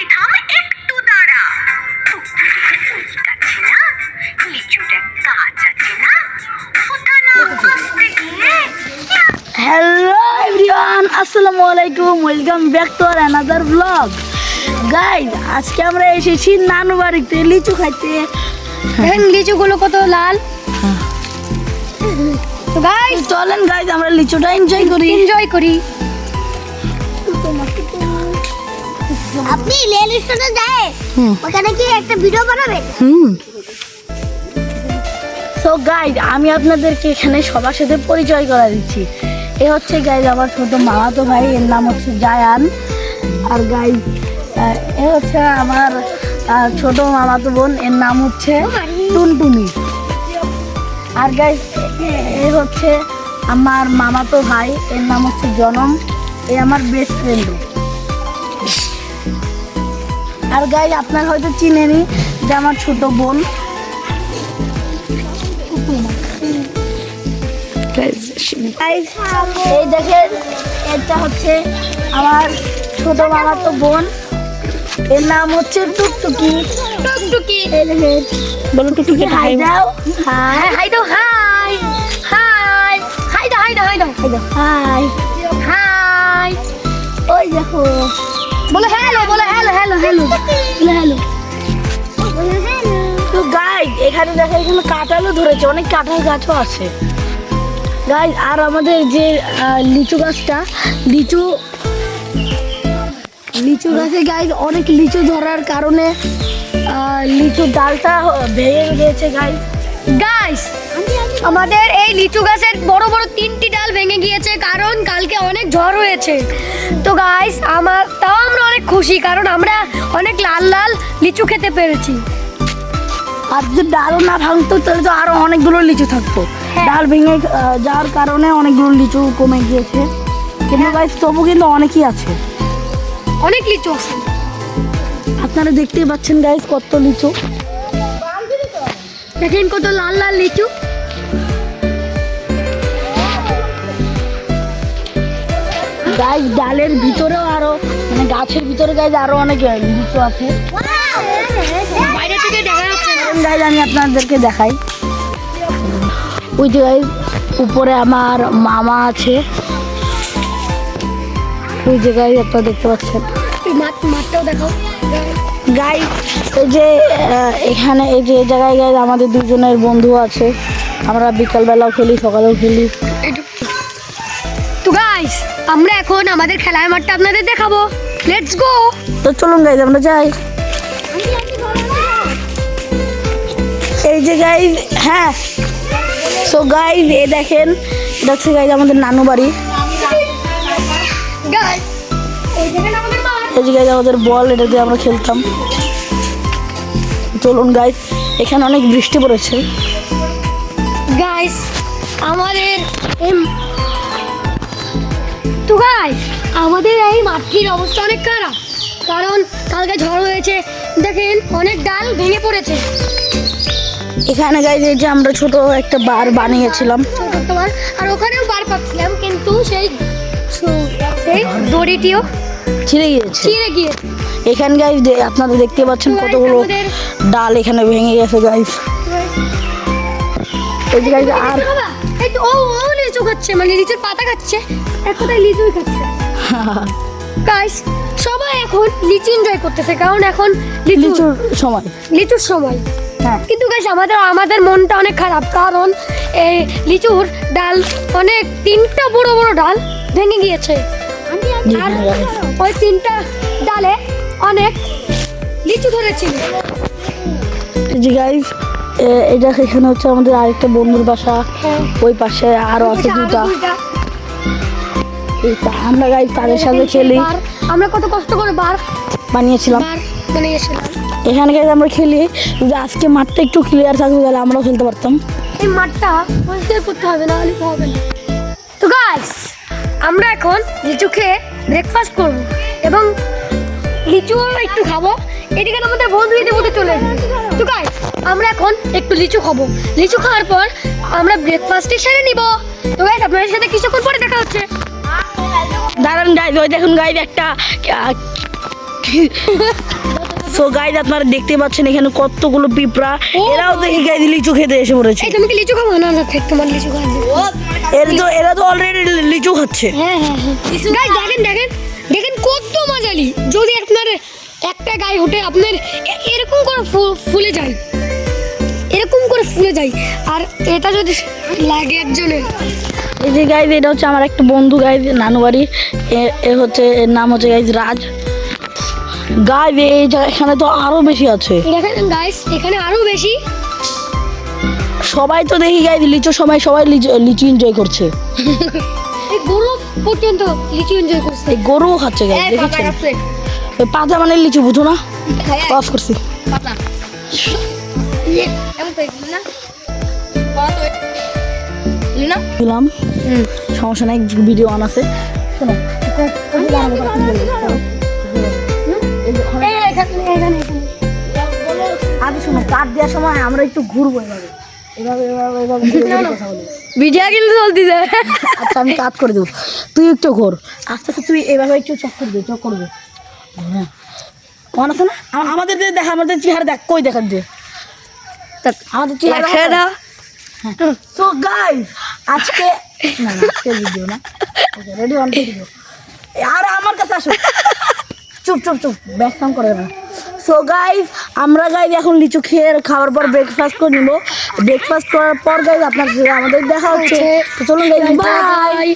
বললে থাম একটু দাঁড়া। আছে না লিচুটা কাজ আছে না? ওটা না আসতে গিয়ে? হ্যালো এভরিওয়ান আসসালামু আলাইকুম welcome back to our blog guys আজকে আমরা এসেছি নানু বাড়িতে লিচু খাইতে। দেখেন লিচুগুলো কত লাল? হ্যাঁ। তো গাইজ চলেন গাইজ আমরা লিচুটা এনজয় করি। এনজয় করি। আপনি রেল স্টেশনে যায়। ওখানে কি একটা ভিডিও বানাবেন। হুম। তো গাইজ আমি আপনাদেরকে এখানে সবার সাথে পরিচয় করা দিচ্ছি। এ হচ্ছে গাইজ আমার ছোট মামাতো ভাই এর নাম হচ্ছে জায়ান। আর গাইজ এ হচ্ছে আমার ছোট মামাতো বোন এর নাম হচ্ছে টুনটুনি। আর গাইজ এ হচ্ছে আমার মামাতো ভাই এর নাম হচ্ছে জনম। এ আমার বেস্ট ফ্রেন্ড আর গাই আপনার হয়তো চিনেনি যে আমার ছোট বোন। এই দেখেন এটা হচ্ছে আমার ছোট মামা তো বোন। এর নাম হচ্ছে টুকটুকি। টুকটুকি। বলুন টুকটুকি হাই দাও হাই। হাই হাই দাও হাই। হাই। হাই দাও হাই দাও হাই দাও হাই দাও। হাই। হাই। ওই দেখো। বলো হ্যালো বলো হ্যালো হ্যালো হ্যালো হ্যালো। তো গাই এখানে দেখা এখানে কাঁঠালও ধরেছে অনেক কাঁঠাল গাছও আছে। গাই আর আমাদের যে লিচু গাছটা লিচু লিচু গাছে গাই অনেক লিচু ধরার কারণে লিচু ডালটা ভেঙে গিয়েছে গাই গাইস আমাদের এই লিচু গাছের বড় বড় তিনটি ডাল ভেঙে গিয়েছে কারণ কালকে অনেক ঝড় হয়েছে। তো গাইস আমার তাও আমরা অনেক খুশি কারণ আমরা অনেক লাল লাল লিচু খেতে পেরেছি। আর যদি ডালও না ভাঙতো তাহলে তো আরও অনেকগুলো লিচু থাকতো। হ্যাঁ। ডাল ভেঙে যাওয়ার কারণে অনেকগুলো লিচু কমে গিয়েছে। কিন্তু হ্যাঁ। গাইস তবু কিন্তু অনেকই আছে। অনেক লিচু আছে। আপনারা দেখতেই পাচ্ছেন গাইস কত লিচু। দেখেন কত লাল লাল লিচু। গাছ ডালের ভিতরেও আরও মানে গাছের ভিতরে গাছ আরও অনেক লিচু আছে। বাইরে থেকে দেখা যাচ্ছে গাছ আমি আপনাদেরকে দেখাই। ওই যে গাছ উপরে আমার মামা আছে। ওই যে গাছ আপনারা দেখতে পাচ্ছেন। মাঠটাও গাই এই যে এখানে এই যে এই জায়গায় গাই আমাদের দুজনের বন্ধু আছে। আমরা বিকালবেলাও খেলি সকালেও খেলি। এখন আমাদের খেলার মাঠটা আপনাদের দেখাবো। লেটস গো তো চলুন গাইজ আমরা যাই। এই যে গাই হ্যাঁ। সো গাইজ এ দেখেন এটা হচ্ছে গাইজ আমাদের নানু বাড়ি। এই যে গাইজ আমাদের বল এটা দিয়ে আমরা খেলতাম। চলুন গাইজ এখানে অনেক বৃষ্টি পড়েছে। গাইস আমাদের তো গাইস আমাদের এই মাঠটির অবস্থা অনেক খারাপ। কারণ কালকে ঝড় হয়েছে দেখেন অনেক ডাল ভেঙে পড়েছে। এখানে গাইজ এই যে আমরা ছোট একটা বার বানিয়েছিলাম। আর ওখানেও বার পাচ্ছিলাম কিন্তু সেই সেই দড়িটিও ছিঁড়ে গিয়েছে। ছিঁড়ে গিয়ে এখানে গাইজ আপনারা দেখতে পাচ্ছেন কতগুলো ডাল এখানে ভেঙে গেছে গাইজ এই যে গাইজ আর এই তো ও ও লিচু খাচ্ছে মানে লিচুর পাতা খাচ্ছে এক কথায় লিচুই খাচ্ছে। গাইস সবাই এখন লিচু এনজয় করতেছে কারণ এখন লিচু লিচুর সময়। লিচুর সময়। হ্যাঁ। কিন্তু গাইস আমাদের আমাদের মনটা অনেক খারাপ কারণ এই লিচুর ডাল অনেক তিনটা বড় বড় ডাল ভেঙে গিয়েছে। আর ওই তিনটা ডালে অনেক লিচু ধরেছিল। গাইজ এটা এখানে হচ্ছে আমাদের আরেকটা বন্ধুর বাসা। হ্যাঁ। ওই পাশে আরও আছে দুটা আমরা গাইজ তাদের সাথে খেলি। আমরা কত কষ্ট করে বার। বানিয়েছিলাম। এখানে গাইজ আমরা খেলি। যদি আজকে মাঠটা একটু ক্লিয়ার থাকতো তাহলে আমরাও খেলতে পারতাম। এই মাঠটা পরিষ্কার করতে হবে না হলে হবে না। তো গাইস আমরা এখন লিচু খেয়ে ব্রেকফাস্ট করব এবং লিচুও একটু খাব। এদিকে আমাদের বন্ধু ইতিমধ্যে চলে এসেছে। তো গাইস আমরা এখন একটু লিচু খাব। লিচু খাওয়ার পর আমরা ব্রেকফাস্টে সেরে নিব। তো গাইস আপনাদের সাথে কিছুক্ষণ পরে দেখা হচ্ছে। দাঁড়ান গাইজ ওই দেখুন গাইজ একটা সো গাইজ আপনারা দেখতে পাচ্ছেন এখানে কতগুলো পিঁপড়া। এরাও দেখি গাইজ লিচু খেতে এসে পড়েছে। এই তুমি কি লিচু খাব? না না তোমার লিচু খাওয়া এরা তো এরা তো অলরেডি লিচু খাচ্ছে। হ্যাঁ হ্যাঁ হ্যাঁ। Guys, দেখেন দেখেন দেখেন। কত যদি আপনার একটা গায়ে ওঠে আপনার এরকম করে ফুলে যায়। এরকম করে ফুলে যায়। আর এটা যদি লাগে একজনের এই যে গাইজ এটা হচ্ছে আমার একটা বন্ধু গাইজ নানু বাড়ি এ- হচ্ছে এর নাম হচ্ছে গাইজ রাজ। গাইজ এই এখানে তো আরও বেশি আছে। দেখেন গাইস এখানে আরও বেশি। সবাই তো দেখি গাইজ লিচু সবাই সবাই লিচু লিচু এনজয় করছে। এই গরু পর্যন্ত লিচু এনজয় করছে এই গরুও খাচ্ছে গাইজ দেখেছেন? ওই পাতা মানে লিচু বুঝো না? অফ করছি। দিলাম। সমস্যা নাই ভিডিও অন আছে। শোনো এই, আগে শোনো কাট দেওয়ার সময় আমরা একটু ঘুরবো এভাবে। এভাবে এভাবে এভাবে ঘুরে ঘুরে কথা বলব ভিডিও কিন্তু চলতেছে আচ্ছা আমি করে দেবো। তুই একটু ঘোর। আস্তে আস্তে তুই এভাবে একটু চক করে দে চক হ্যাঁ। মন আছে না? আমাদের দেখা আমাদের চেহারা দেখ কই দেখার দে আমাদের চেহারা দাও। সো গাইস আজকে না আজকে ভিডিও না। রেডি অন আর আমার কাছে আসো। চুপ চুপ চুপ। ব্যাক করে না। সো গাইস আমরা গাইজ এখন লিচু খেয়ে খাওয়ার পর ব্রেকফাস্ট করে নিব। ব্রেকফাস্ট করার পর গাইজ আপনার আমাদের দেখা হচ্ছে। চলুন বাই